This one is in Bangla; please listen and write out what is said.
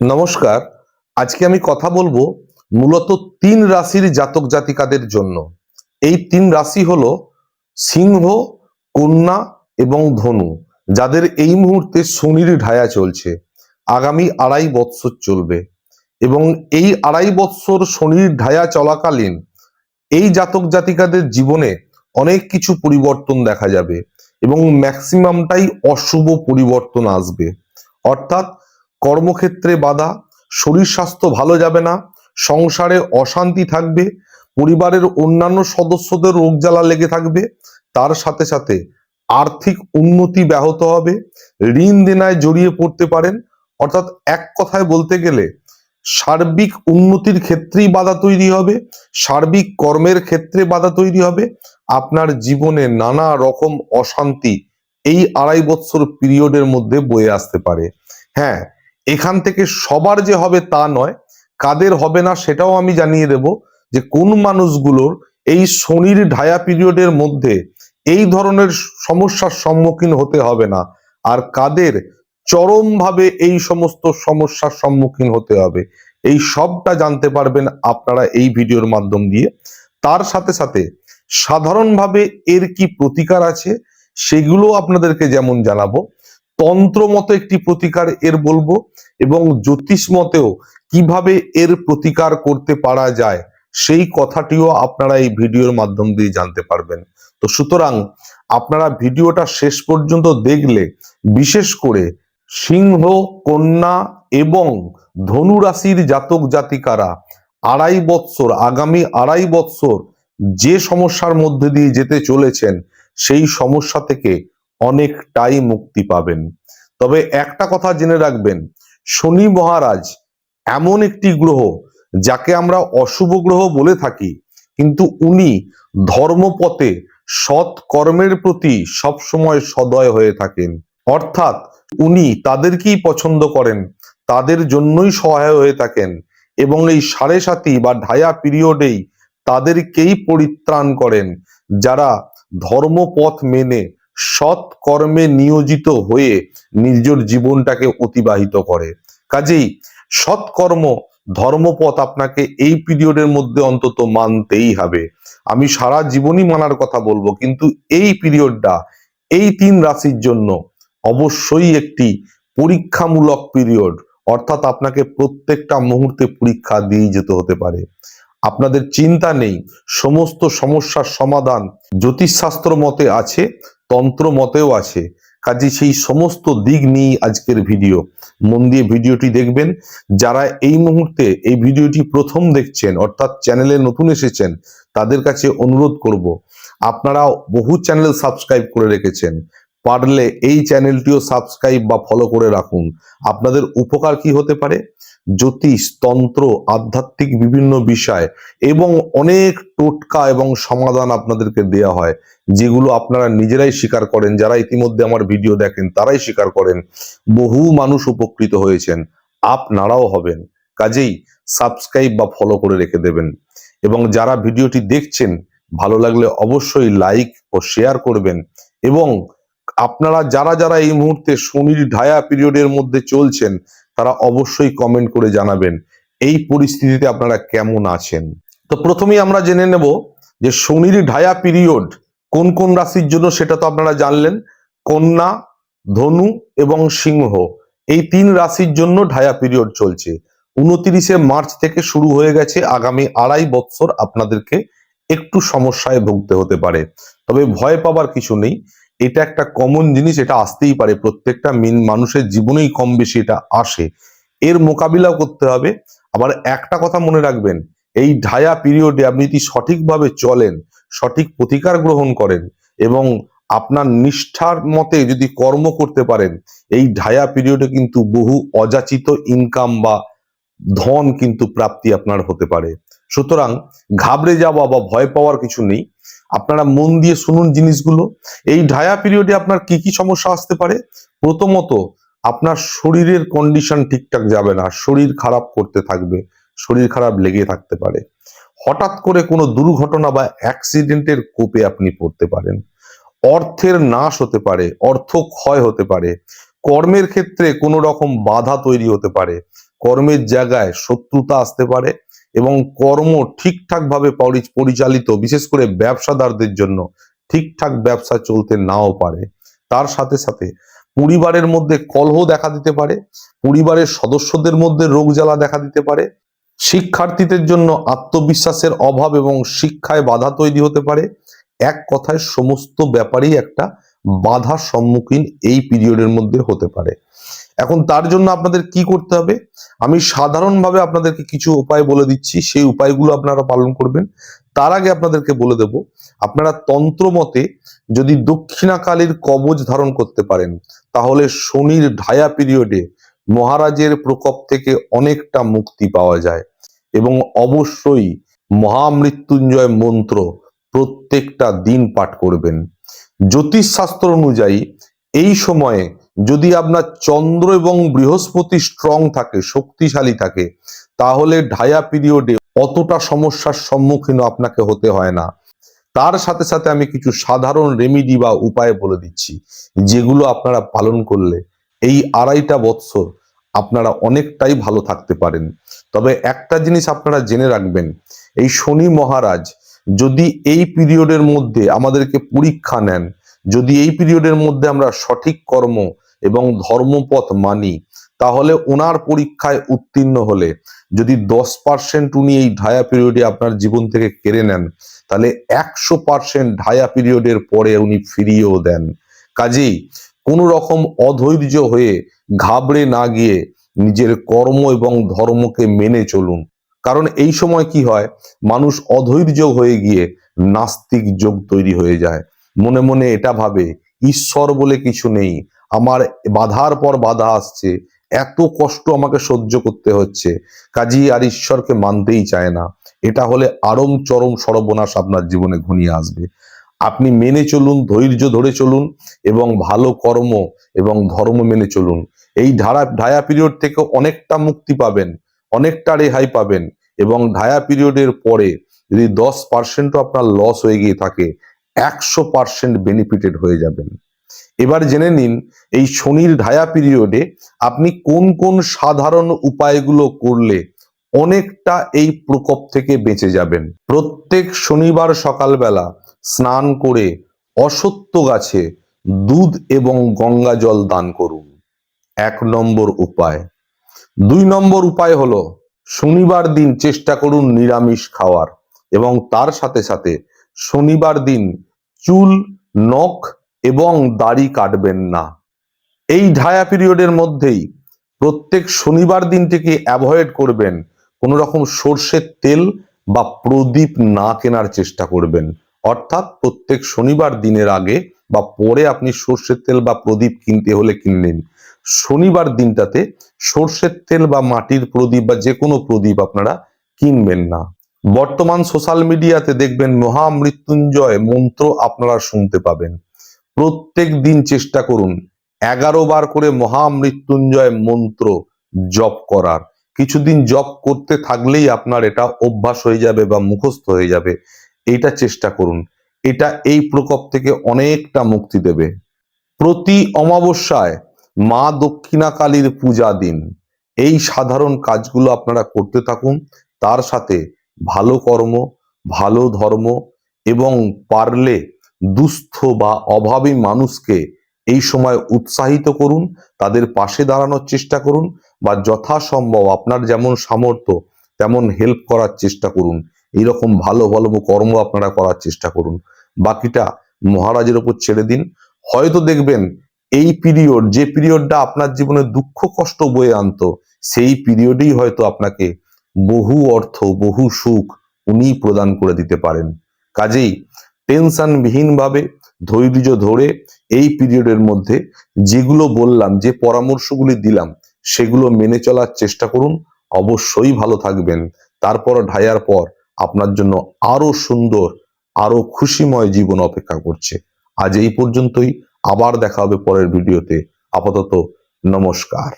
নমস্কার। আজকে আমি কথা বলব মূলত তিন রাশির জাতক জাতিকাদের জন্য। এই তিন রাশি হলো সিংহ, কন্যা এবং ধনু, যাদের এই মুহূর্তে শনির ঢায়া চলছে। আগামী আড়াই বৎসর চলবে এবং এই আড়াই বৎসর শনির ঢায়া চলাকালীন এই জাতক জাতিকাদের জীবনে অনেক কিছু পরিবর্তন দেখা যাবে এবং ম্যাক্সিমামটাই অশুভ পরিবর্তন আসবে। অর্থাৎ কর্মক্ষেত্রে বাধা, শরীর স্বাস্থ্য ভালো যাবে না, সংসারে অশান্তি থাকবে, পরিবারের অন্যান্য সদস্যদের রোগ জ্বালা লেগে থাকবে, তার সাথে সাথে আর্থিক উন্নতি ব্যাহত হবে, ঋণ দেনায় জড়িয়ে পড়তে পারেন। অর্থাৎ এক কথায় বলতে গেলে, সার্বিক উন্নতির ক্ষেত্রেই বাধা তৈরি হবে, সার্বিক কর্মের ক্ষেত্রে বাধা তৈরি হবে, আপনার জীবনে নানা রকম অশান্তি এই আড়াই বৎসর পিরিয়ডের মধ্যে বয়ে আসতে পারে। হ্যাঁ এখান থেকে সবার যে হবে তা নয়, কাদের হবে না সেটাও আমি জানিয়ে দেব যে কোন মানুষগুলোর এই শনির ঢায়া পিরিয়ডের মধ্যে এই ধরনের সমস্যার সম্মুখীন হতে হবে না, আর কাদের চরমভাবে এই সমস্ত সমস্যার সম্মুখীন হতে হবে। এই সবটা জানতে পারবেন আপনারা এই ভিডিওর মাধ্যম দিয়ে। তার সাথে সাথে সাধারণভাবে এর কি প্রতিকার আছে, সেগুলো আপনাদেরকে যেমন জানাব তন্ত্র মতো একটি প্রতিকার এর বলব এবং জ্যোতিষ মতেও কীভাবে এর প্রতিকার করতে পারা যায়, সেই কথাটিও আপনারা এই ভিডিওর মাধ্যম দিয়ে জানতে পারবেন। তো সুতরাং আপনারা ভিডিওটা শেষ পর্যন্ত দেখলে, বিশেষ করে সিংহ, কন্যা এবং ধনু রাশির জাতক জাতিকারা আড়াই বৎসর, আগামী আড়াই বৎসর যে সমস্যার মধ্যে দিয়ে যেতে চলেছেন, সেই সমস্যা থেকে অনেকটাই মুক্তি পাবেন। তবে একটা কথা জেনে রাখবেন, শনি মহারাজ এমন একটি গ্রহ যাকে আমরা অশুভ গ্রহ বলে থাকি, কিন্তু উনি ধর্মপথে সৎ কর্মের প্রতি সবসময় সদয় হয়ে থাকেন। অর্থাৎ উনি তাদেরকেই পছন্দ করেন, তাদের জন্যই সহায় হয়ে থাকেন এবং এই সাড়ে সাতি বা ঢায়া পিরিয়ডেই তাদেরকেই পরিত্রাণ করেন যারা ধর্মপথ মেনে সৎ কর্মে নিয়োজিত হয়ে নিজের জীবনটাকে অতিবাহিত করে। কাজেই সৎকর্ম, ধর্মপথ আপনাকে এই পিরিয়ডের মধ্যে অন্তত মানতেই হবে। আমি সারা জীবনই মানার কথা বলব, কিন্তু এই পিরিয়ডটা এই তিন রাশির জন্য অবশ্যই একটি পরীক্ষামূলক পিরিয়ড অর্থাৎ আপনাকে প্রত্যেকটা মুহূর্তে পরীক্ষা দিয়ে যেতে হতে পারে। আপনাদের চিন্তা নেই, সমস্ত সমস্যার সমাধান জ্যোতিষশাস্ত্র মতে আছে তন্ত্র মতেও আছে। কাজে সেই সমস্ত দিক নিয়ে আজকের ভিডিও। মন দিয়ে ভিডিওটি দেখবেন। যারা এই মুহূর্তে এই ভিডিওটি প্রথম দেখছেন, অর্থাৎ চ্যানেলে নতুন এসেছেন, তাদের কাছে অনুরোধ করব আপনারা বহু চ্যানেল সাবস্ক্রাইব করে রেখেছেন। পারলে এই চ্যানেলটিও সাবস্ক্রাইব বা ফলো করে রাখুন। আপনাদের উপকার কি হতে পারে? জ্যোতিষ, তন্ত্র, আধ্যাত্মিক বিভিন্ন বিষয় এবং অনেক টোটকা এবং সমাধান আপনাদেরকে দেয়া হয়, যেগুলো আপনারা নিজেরাই স্বীকার করেন, যারা ইতিমধ্যে আমার ভিডিও দেখেন, তারাই স্বীকার করেন। বহু মানুষ উপকৃত হয়েছেন, আপনারাও হবেন। কাজেই সাবস্ক্রাইব বা ফলো করে রেখে দেবেন। এবং যারা ভিডিওটি দেখছেন, ভালো লাগলে অবশ্যই লাইক ও শেয়ার করবেন এবং আপনারা যারা যারা এই মুহূর্তে শনির ঢায়া পিরিয়ডের মধ্যে চলছেন, তারা অবশ্যই কমেন্ট করে জানাবেন, এই পরিস্থিতিতে আপনারা কেমন আছেন? তো প্রথমেই আমরা জেনে নেব যে শনির ঢায়া পিরিয়ড কোন কোন রাশির জন্য সেটা তো আপনারা জানলেন, কন্যা, ধনু এবং সিংহ, এই তিন রাশির জন্য ঢায়া পিরিয়ড চলছে। উনত্রিশে মার্চ থেকে শুরু হয়ে গেছে, আগামী আড়াই বৎসর আপনাদেরকে একটু সমস্যায় ভুগতে হতে পারে, তবে ভয় পাবার কিছু নেই। এটা একটা কমন জিনিস, এটা আসতেই পারে। প্রত্যেকটা মিন মানুষের জীবনেই কম বেশি এটা আসে। এর মোকাবিলাও করতে হবে। আবার একটা কথা মনে রাখবেন, এই ঢায়া পিরিয়ডে আপনি যদি সঠিকভাবে চলেন, সঠিক প্রতিকার গ্রহণ করেন এবং আপনার নিষ্ঠার মতে যদি কর্ম করতে পারেন, এই ঢায়া পিরিয়ডে কিন্তু বহু অযাচিত ইনকাম বা ধন কিন্তু প্রাপ্তি আপনার হতে পারে। সুতরাং ঘাবড়ে যাওয়া বা ভয় পাওয়ার কিছু নেই। আপনারা মন দিয়ে শুনুন জিনিসগুলো। এই ঢায়া পিরিয়ডে আপনার কি কি সমস্যা আসতে পারে? প্রথমত, আপনার শরীরের কন্ডিশন ঠিকঠাক যাবে না, শরীর খারাপ করতে থাকবে, শরীর খারাপ লেগে থাকতে পারে। হঠাৎ করে কোনো দুর্ঘটনা বা অ্যাক্সিডেন্টের কোপে আপনি পড়তে পারেন। অর্থের নাশ হতে পারে অর্থ ক্ষয় হতে পারে। কর্মের ক্ষেত্রে কোনো রকম বাধা তৈরি হতে পারে। কর্মের জায়গায় শত্রুতা আসতে পারে এবং কর্ম ঠিকঠাক ভাবে পরিচালিত, বিশেষ করে ব্যবসাদারদের জন্য ঠিকঠাক ব্যবসা চলতে নাও পারে। তার সাথে সাথে পরিবারের মধ্যে কলহ দেখা দিতে পারে, পরিবারের সদস্যদের মধ্যে রোগ জ্বালা দেখা দিতে পারে, শিক্ষার্থীদের জন্য আত্মবিশ্বাসের অভাব এবং শিক্ষায় বাধা তৈরি হতে পারে। এক কথায় সমস্ত ব্যাপারেই একটা বাধার সম্মুখীন এই পিরিয়ডের মধ্যে হতে পারে। এখন তার জন্য আপনাদের কি করতে হবে? আমি সাধারণভাবে আপনাদেরকে কিছু উপায় বলে দিচ্ছি, সেই উপায়গুলো আপনারা পালন করবেন। তার আগে আপনাদেরকে বলে দেব, আপনারা তন্ত্র মতে যদি দক্ষিণাকালীর কবচ ধারণ করতে পারেন, তাহলে শনির ঢায়া পিরিয়ডে মহারাজের প্রকোপ থেকে অনেকটা মুক্তি পাওয়া যায়। এবং অবশ্যই মহামৃত্যুঞ্জয় মন্ত্র প্রত্যেকটা দিন পাঠ করবেন। জ্যোতিষশাস্ত্র অনুযায়ী এই সময়ে যদি আপনার চন্দ্র এবং বৃহস্পতি স্ট্রং থাকে, শক্তিশালী থাকে, তাহলে ঢায়া পিরিয়ডে অতটা সমস্যার সম্মুখীন আপনাকে হতে হয় না। তার সাথে সাথে আমি কিছু সাধারণ রেমিডি বা উপায় বলে দিচ্ছি, যেগুলো আপনারা পালন করলে এই আড়াইটা বৎসর আপনারা অনেকটাই ভালো থাকতে পারেন। তবে একটা জিনিস আপনারা জেনে রাখবেন, এই শনি মহারাজ যদি এই পিরিয়ডের মধ্যে আমাদেরকে পরীক্ষা নেন, যদি এই পিরিয়ডের মধ্যে আমরা সঠিক কর্ম এবং ধর্মপথ মানি, তাহলে ওনার পরীক্ষায় উত্তীর্ণ হলে যদি দশ পার্সেন্ট উনি এই ঢায়া পিরিয়ডে আপনার জীবন থেকে কেড়ে নেন, তাহলে একশো পার্সেন্ট ঢায়া পিরিয়ডের পরে উনি ফিরিয়েও দেন। কাজেই কোনো রকম অধৈর্য হয়ে ঘাবড়ে না গিয়ে নিজের কর্ম এবং ধর্মকে মেনে চলুন। কারণ এই সময় কি হয়? মানুষ অধৈর্য হয়ে গিয়ে নাস্তিক যোগ তৈরি হয়ে যায়। মনে মনে এটা ভাবে, ঈশ্বর বলে কিছু নেই আমার বাধার পর বাধা আসছে। এত কষ্ট আমাকে সহ্য করতে হচ্ছে। কাজী আর ঈশ্বরকে মানতেই চায় না। এটা হলে আরম চরম সর্বনাশ আপনার জীবনে ঘনিয়ে আসবে। আপনি মেনে চলুন, ধৈর্য ধরে চলুন এবং ভালো কর্ম এবং ধর্ম মেনে চলুন। এই ধারা ঢায়া পিরিয়ড থেকে অনেকটা মুক্তি পাবেন, অনেকটা রেহাই পাবেন এবং ঢায়া পিরিয়ডের পরে যদি দশ পার্সেন্টও আপনার লস হয়ে গিয়ে থাকে, একশো পার্সেন্ট বেনিফিটেড হয়ে যাবেন। এবার জেনে নিন, এই শনির ঢায়া পিরিয়ডে আপনি কোন কোন সাধারণ উপায়গুলো করলে অনেকটা এই প্রকোপ থেকে বেঁচে যাবেন? প্রত্যেক শনিবার সকালবেলা স্নান করে অসত্য গাছে দুধ এবং গঙ্গা জল দান করুন। এক নম্বর উপায়। দুই নম্বর উপায় হলো শনিবার দিন চেষ্টা করুন নিরামিষ খাওয়ার এবং তার সাথে সাথে শনিবার দিন চুল, নখ এবং দাড়ি কাটবেন না। এই ঢায়া পিরিয়ডের মধ্যেই প্রত্যেক শনিবার দিনটিকে অ্যাভয়েড করবেন। কোনো রকম সর্ষের তেল বা প্রদীপ না কেনার চেষ্টা করবেন। অর্থাৎ প্রত্যেক শনিবার দিনের আগে বা পরে আপনি সর্ষের তেল বা প্রদীপ কিনতে হলে কিনে নিন। শনিবার দিনটাতে সর্ষের তেল বা মাটির প্রদীপ বা যে কোনো প্রদীপ আপনারা কিনবেন না। বর্তমান সোশ্যাল মিডিয়াতে দেখবেন মহামৃত্যুঞ্জয় মন্ত্র আপনারা শুনতে পাবেন। প্রত্যেক দিন চেষ্টা করুন। এগারো বার করে মহামৃত্যুঞ্জয় মন্ত্র জপ করার। কিছুদিন জপ করতে থাকলেই আপনার এটা অভ্যাস হয়ে যাবে বা মুখস্থ হয়ে যাবে। এটা চেষ্টা করুন। এটা এই প্রকোপ থেকে অনেকটা মুক্তি দেবে। প্রতি অমাবস্যায় মা দক্ষিণা কালীর পূজা দিন। এই সাধারণ কাজগুলো আপনারা করতে থাকুন। তার সাথে ভালো কর্ম, ভালো ধর্ম এবং পারলে দুস্থ বা অভাবী মানুষকে এই সময় উৎসাহিত করুন, তাদের পাশে দাঁড়ানোর চেষ্টা করুন বা যথাসম্ভব আপনার যেমন সামর্থ্য তেমন হেল্প করার চেষ্টা করুন। এইরকম ভালো ভালো কর্ম আপনারা করার চেষ্টা করুন। বাকিটা মহারাজের ওপর ছেড়ে দিন। হয়তো দেখবেন এই পিরিয়ড যে পিরিয়ডটা আপনার জীবনে দুঃখ, কষ্ট বয়ে আনতো, সেই পিরিয়ডেই হয়তো আপনাকে বহু অর্থ, বহু সুখ উনি প্রদান করে দিতে পারেন। কাজেই টেনশন বিহীনভাবে ধৈর্য ধরে এই পিরিয়ডের মধ্যে যেগুলো বললাম, যে পরামর্শগুলি দিলাম, সেগুলো মেনে চলার চেষ্টা করুন। অবশ্যই ভালো থাকবেন। তারপর ঢায়ার পর আপনার জন্য আরও সুন্দর, আরও খুশিময় জীবন অপেক্ষা করছে। আজ এই পর্যন্তই। আবার দেখা হবে পরের ভিডিওতে। আপাতত নমস্কার।